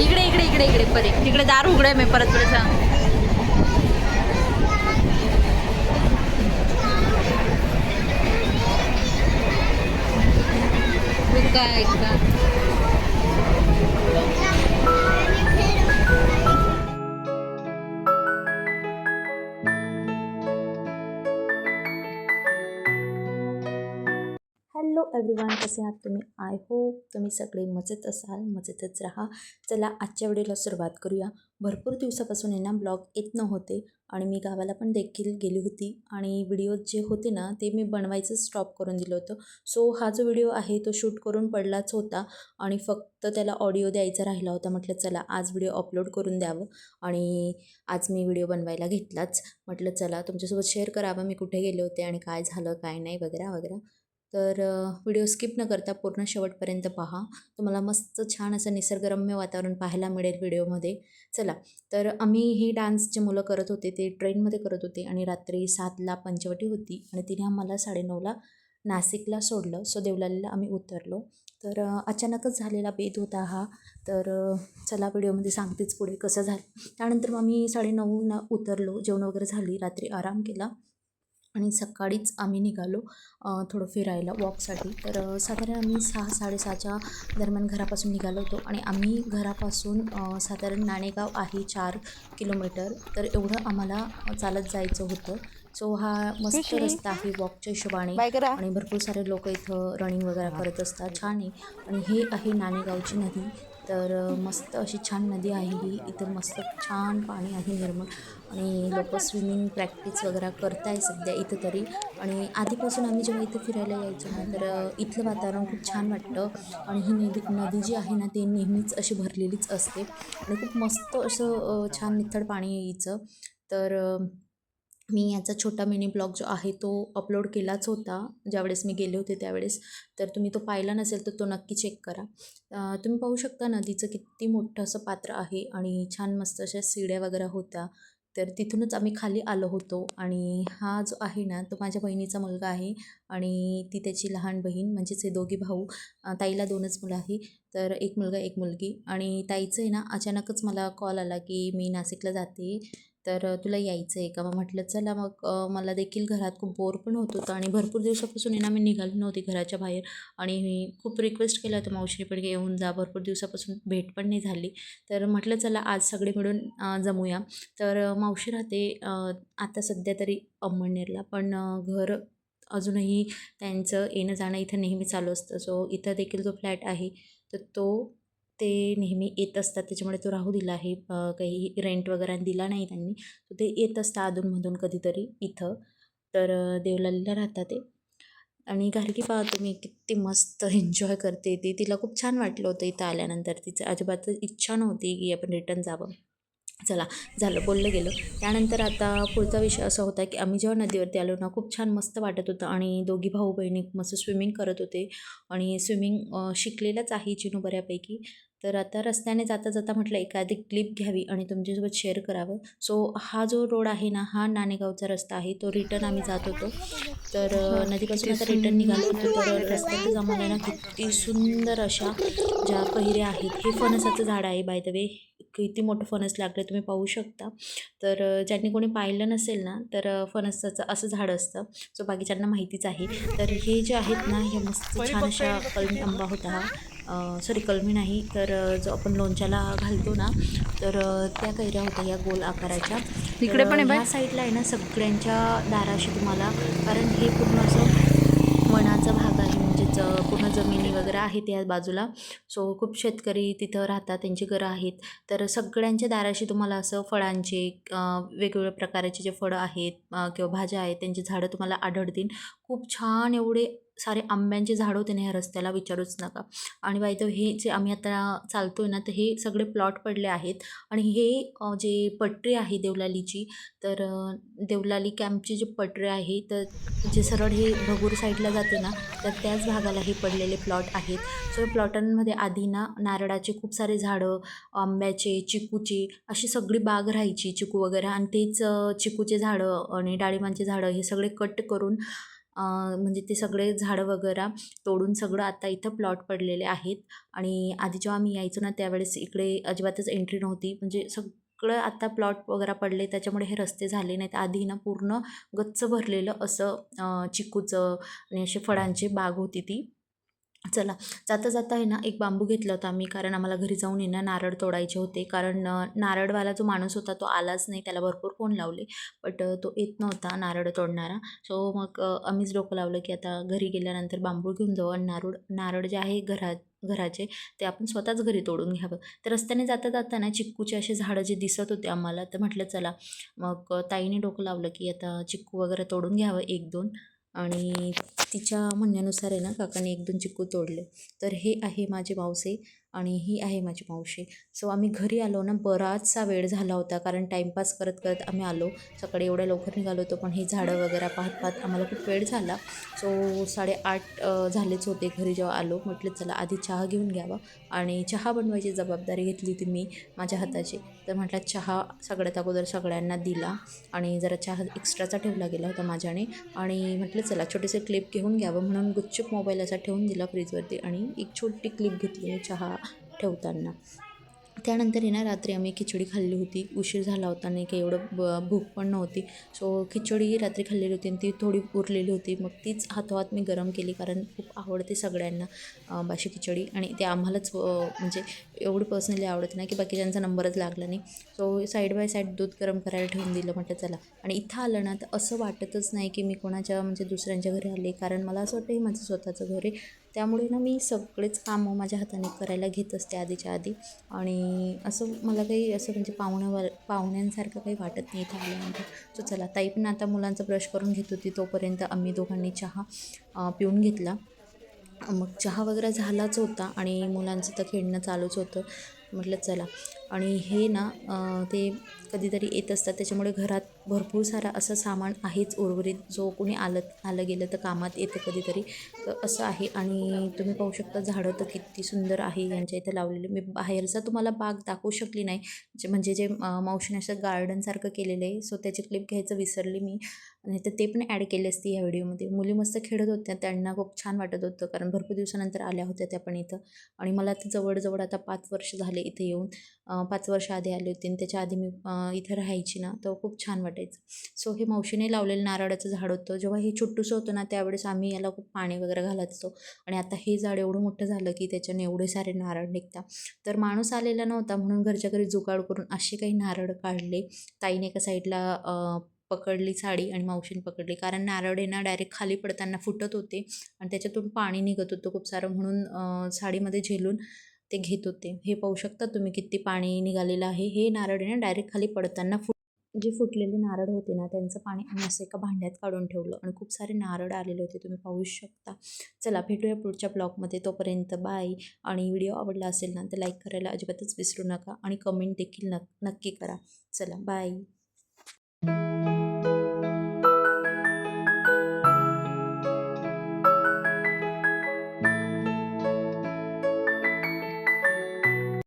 इकडे इकडे इकडे इकडे परे तिकडे दार उघडे मी परत पुढे सांग. काय ऐकता? एव्हरीवन कसे आहात तुम्ही? आय होप तुम्ही सगळे मजेत असाल मजेतच राहा. चला आजच्या व्हिडिओला सुरुवात करूया. भरपूर दिवसापासून आहे ना ब्लॉग येत नव्हते आणि मी गावाला पण देखील गेली होती आणि व्हिडिओ जे होते ना ते मी बनवायचं स्टॉप करून दिलं होतं. सो हा जो व्हिडिओ आहे तो शूट करून पडलाच होता आणि फक्त त्याला ऑडिओ द्यायचा राहिला होता. म्हटलं चला आज व्हिडिओ अपलोड करून द्यावं. आणि आज मी व्हिडिओ बनवायला घेतलाच. म्हटलं चला तुमच्यासोबत शेअर करावं. मी कुठे गेले होते आणि काय झालं काय नाही वगैरे वगैरे. तर व्हिडिओ स्किप न करता पूर्ण शेवटपर्यंत पहा. तुम्हाला मस्त छान असं निसर्गरम्य वातावरण पाहायला मिळेल व्हिडिओमध्ये. चला तर आम्ही हे डान्स जे मुलं करत होते ते ट्रेनमध्ये करत होते आणि रात्री सातला पंचवटी होती आणि तिने आम्हाला साडेनऊला नाशिकला सोडलं. सो देवलालीला आम्ही उतरलो. तर अचानकच झालेला बेद होता हा. तर चला व्हिडिओमध्ये सांगतेच पुढे कसं झालं. त्यानंतर मग आम्ही साडेनऊला उतरलो. जेवण वगैरे झाली. रात्री आराम केला. आणि सकाळीच आम्ही निघालो थोडं फिरायला वॉकसाठी. तर साधारण आम्ही सहा साडेसहाच्या दरम्यान घरापासून निघालो होतो आणि आम्ही घरापासून साधारण नाणेगाव आहे चार किलोमीटर. तर एवढं आम्हाला चालत जायचं होतं. सो हा मस्त रस्ता आहे वॉकच्या हिशोबाने आणि भरपूर सारे लोक इथं रनिंग वगैरे करत असतात. छान आहे. आणि हे आहे नाणेगावची नदी. तर मस्त अशी छान नदी आहे ही. इथं मस्त छान पाणी आहे निर्मळ. आणि लोक स्विमिंग प्रॅक्टिस वगैरे करत आहे सध्या इथं तरी. आणि आधीपासून आम्ही जेव्हा इथं फिरायला यायचो ना तर इथलं वातावरण खूप छान वाटतं. आणि ही नदी नदी जी आहे ना ती नेहमीच अशी भरलेलीच असते. आणि खूप मस्त असं छान निथळ पाणी यायचं. तर मी याचा छोटा मिनी ब्लॉग जो आहे तो अपलोड केलाच होता. ज्यावेळेस मी गेले होते त्यावेळेस. तर तुम्ही तो पाहिला नसेल तर तो नक्की चेक करा. तुम्ही पाहू शकता नदीचं किती मोठं असं पात्र आहे आणि छान मस्त अशा सिड्या वगैरे होत्या. तर तिथूनच आम्ही खाली आलो होतो आणि हा जो आहे ना तो माझ्या बहिणीचा मुलगा आहे आणि ती त्याची लहान बहीण म्हणजेच हे दोघी भाऊ ताईला दोनच मुलं आहे. तर एक मुलगा एक मुलगी आणि ताईचं आहे ना अचानकच मला कॉल आला की मी नाशिकला जाते. तर तुला यायचं आहे का? मग म्हटलं चला मग मला देखील घरात खूप बोर पण होत होतं आणि भरपूर दिवसापासून आहे ना मी निघाली नव्हती घराच्या बाहेर आणि मी खूप रिक्वेस्ट केलं होतं मावशीने पण येऊन जा भरपूर दिवसापासून भेट पण नाही झाली. तर म्हटलं चला आज सगळे मिळून जमूया. तर मावशी राहते आता सध्या तरी अंमळनेरला पण घर अजूनही त्यांचं येणं जाणं इथं नेहमी चालू असतं. सो इथं देखील जो फ्लॅट आहे तर तो ते नेहमी येत असतात. त्याच्यामुळे तो राहू दिला आहे. काही रेंट वगैरे दिला नाही त्यांनी. तर ते येत असतं अधूनमधून कधीतरी इथं. तर देवलालीला राहतात ते. आणि गार्गी पहा तुम्ही किती मस्त एन्जॉय करते ती. तिला खूप छान वाटलं होतं इथं आल्यानंतर. तिचं अजिबात इच्छा नव्हती की आपण रिटर्न जावं. चला झालं बोललं गेलं. त्यानंतर आता पुढचा विषय असा होता की आम्ही जेव्हा नदीवरती आलो ना खूप छान मस्त वाटत होतं आणि दोघी भाऊ बहिणी मस्त स्विमिंग करत होते आणि स्विमिंग शिकलेलाच आहे चिनू बऱ्यापैकी. तर आता रस्त्याने जाता जाता म्हटलं एखादी क्लिप घ्यावी आणि तुमच्यासोबत शेअर करावं. सो हा जो रोड आहे ना हा नाणेगावचा रस्ता आहे. तो रिटर्न आम्ही जात होतो. तर अ, नदीपासून आता रिटर्न निघालो होतो. तर रस्त्यातच आम्हाला ना किती सुंदर अशा ज्या कैऱ्या आहेत हे फणसाचं झाड आहे बाय द वे किती मोठं फणस लागलं तुम्ही पाहू शकता. तर ज्यांनी कोणी पाहिलं नसेल ना तर फणसाचं असं झाड असतं सो बाकीच्यांना माहितीच आहे. तर हे जे आहेत ना हे मस्त छान अशा कलमी आंबा होता हा. सॉरी कलमी नाही तर जो आपण लोणच्याला घालतो ना तर त्या कैऱ्या होत्या या गोल आकाराच्या. इकडे पण. ह्या साईडला आहे ना सगळ्यांच्या दाराशी तुम्हाला कारण हे पूर्ण असं ज पूर्ण जमिनी वगैरे आहेत या बाजूला. सो खूप शेतकरी तिथं राहतात त्यांची घरं आहेत. तर सगळ्यांच्या दाराशी तुम्हाला असं फळांचे वेगवेगळ्या प्रकारचे जे फळं आहेत किंवा भाज्या आहेत त्यांची झाडं तुम्हाला आढळतील. खूप छान एवढे सारे आंब्यांचे झाडं होते ना ह्या रस्त्याला विचारूच नका. आणि बाय द हे जे आम्ही आता चालतो आहे ना तर हे सगळे प्लॉट पडले आहेत. आणि हे जे पटरी आहे देवलालीची तर देवलाली कॅम्पची जी पटरी आहे तर जे सरळ हे भगूर साईडला जाते ना तर त्याच भागाला हे पडलेले प्लॉट आहेत. सो प्लॉटांमध्ये आधी ना नारळाचे खूप सारे झाडं आंब्याचे चिकूचे अशी सगळी बाग राहायची चिकू वगैरे. आणि तेच चिकूचे झाडं आणि डाळिंबांचे झाडं हे सगळे कट करून म्हणजे ते सगळे झाडं वगैरे तोडून सगळं आता इथं प्लॉट पडलेले आहेत. आणि आधी जेव्हा मी यायचो ना त्यावेळेस इकडे अजिबातच एंट्री नव्हती. म्हणजे सगळं आता प्लॉट वगैरे पडले त्याच्यामुळे हे रस्ते झाले नाहीत. आधी ना पूर्ण गच्च भरलेलं असं चिकूचं आणि असे फळांची बाग होती ती. चला जाता जाता आहे ना एक बांबू घेतला होता आम्ही कारण आम्हाला घरी जाऊन आहे ना नारळ तोडायचे होते. कारण नारळवाला जो माणूस होता तो आलाच नाही. त्याला भरपूर फोन लावले बट तो येत नव्हता नारळ तोडणारा. सो मग आम्हीच डोकं लावलं की आता घरी गेल्यानंतर बांबू घेऊन जाऊ आणि नारळ नारळ जे आहे घरात घराचे ते आपण स्वतःच घरी तोडून घ्यावं. तर रस्त्याने जाता जाताना चिक्कूचे असे झाडं जे दिसत होते आम्हाला तर म्हटलं चला. मग ताईने डोकं लावलं की आता चिक्कू वगैरे तोडून घ्यावं एक दोन. आणि तिच्या म्हणण्यानुसार आहे ना काकाने एक दोन चिक्कू तोडले. तर हे आहे माझे मावसे आणि ही आहे माझी मावशी. सो आम्ही घरी आलो ना बराचसा वेळ झाला होता कारण टाईमपास करत करत आम्ही आलो. सकाळी एवढ्या लवकर निघालो होतो पण हे झाडं वगैरे पाहत पाहत आम्हाला खूप वेळ झाला. सो साडेआठ झालेच होते घरी जेव्हा आलो. म्हटलं चला आधी चहा घेऊन घ्यावा. आणि चहा बनवायची जबाबदारी घेतली होती मी माझ्या हाताची. तर म्हटलं चहा सगळ्यात अगोदर सगळ्यांना दिला आणि जरा चहा एक्स्ट्राचा ठेवला गेला होता माझ्याने. आणि म्हटलं चला छोटेसे क्लिप घेऊन घ्यावं म्हणून गुच्चूप मोबाईल असा ठेवून दिला फ्रीजवरती आणि एक छोटी क्लिप घेतली मी चहा ठेवताना. त्यानंतर आहे ना रात्री आम्ही खिचडी खाल्ली होती. उशीर झाला होता नाही काही एवढं ब भूक पण नव्हती. सो खिचडी रात्री खाल्लेली होती आणि ती थोडी उरलेली होती. मग तीच हातोहात मी गरम केली कारण खूप आवडते सगळ्यांना बाशी खिचडी. आणि ते आम्हालाच म्हणजे एवढी पर्सनली आवडत नाही की बाकीच्यांचा नंबरच लागला नाही. सो साईड बाय साईड दूध गरम करायला ठेवून दिलं म्हटलं चला. आणि इथं आलं ना तर असं वाटतच नाही की मी कोणाच्या म्हणजे दुसऱ्यांच्या घरी आले. कारण मला असं वाटतं हे माझं स्वतःचं घर आहे. त्यामुळे ना मी सगळेच कामं माझ्या हाताने करायला घेत असते आधीच्या आधी. आणि असं मला काही असं म्हणजे पाहुण्यावर पाहुण्यांसारखं काही वाटत नाही इथं आल्यानंतर. सो चला. ताई पण आता मुलांचा ब्रश करून घेत होती तोपर्यंत आम्ही दोघांनी चहा पिऊन घेतला. मग चहा वगैरे झालाच होता आणि मुलांचं तर खेळणं चालूच होतं. म्हटलं चला. आणि हे ना ते कधीतरी येत असतात. त्याच्यामुळे घरात भरपूर सारा असं सामान आहेच उर्वरित. जो कोणी आलं आलं गेलं तर कामात येतं कधीतरी. तर असं आहे. आणि तुम्ही पाहू शकता झाडं तर किती सुंदर आहे यांच्या इथं लावलेले. मी बाहेरचा तुम्हाला बाग दाखवू शकली नाही. जे म्हणजे जे मावशीने असं गार्डनसारखं केलेलं आहे. सो त्याची क्लिप घ्यायचं विसरली मी. आणि तर ते पण ॲड केले असते या व्हिडिओमध्ये मुली मस्त खेळत होत्या. त्यांना खूप छान वाटत होतं. कारण भरपूर दिवसानंतर आल्या होत्या त्या पण इथं. आणि मला ते जवळजवळ आता पाच वर्ष झाले इथे येऊन. पाच वर्ष आधी आली होती आणि त्याच्या आधी मी इथं राहायची ना तर खूप छान वाटायचं. सो हे मावशीने लावलेलं नारळाचं झाड होतं. जेव्हा हे छोटूसं होतं ना त्यावेळेस आम्ही याला खूप पाणी वगैरे घालत असतो. आणि आता हे झाड एवढं मोठं झालं की त्याच्याने एवढे सारे नारळ निघतात तर माणूस आलेला नव्हता म्हणून घरच्या घरी जुगाड करून असे काही नारळ काढले. ताईने एका साईडला पकडली साडी आणि मावशीने पकडली. कारण नारळ हे ना डायरेक्ट खाली पडताना फुटत होते आणि त्याच्यातून पाणी निघत होतं खूप सारं म्हणून साडीमध्ये झेलून. ते घेत होते. हे पाहू शकता तुम्ही किती पाणी निघालेलं आहे. हे नारळ आहे ना डायरेक्ट खाली पडताना फुट जे फुटलेले नारळ होते ना त्यांचं पाणी आम्ही असं एका भांड्यात काढून ठेवलं. आणि खूप सारे नारळ आलेले होते. तुम्ही पाहू शकता. चला भेटूया पुढच्या ब्लॉगमध्ये. तोपर्यंत बाय आणि व्हिडिओ आवडला असेल ना तर लाईक करायला अजिबातच विसरू नका. आणि कमेंट देखील नक्की करा. चला बाय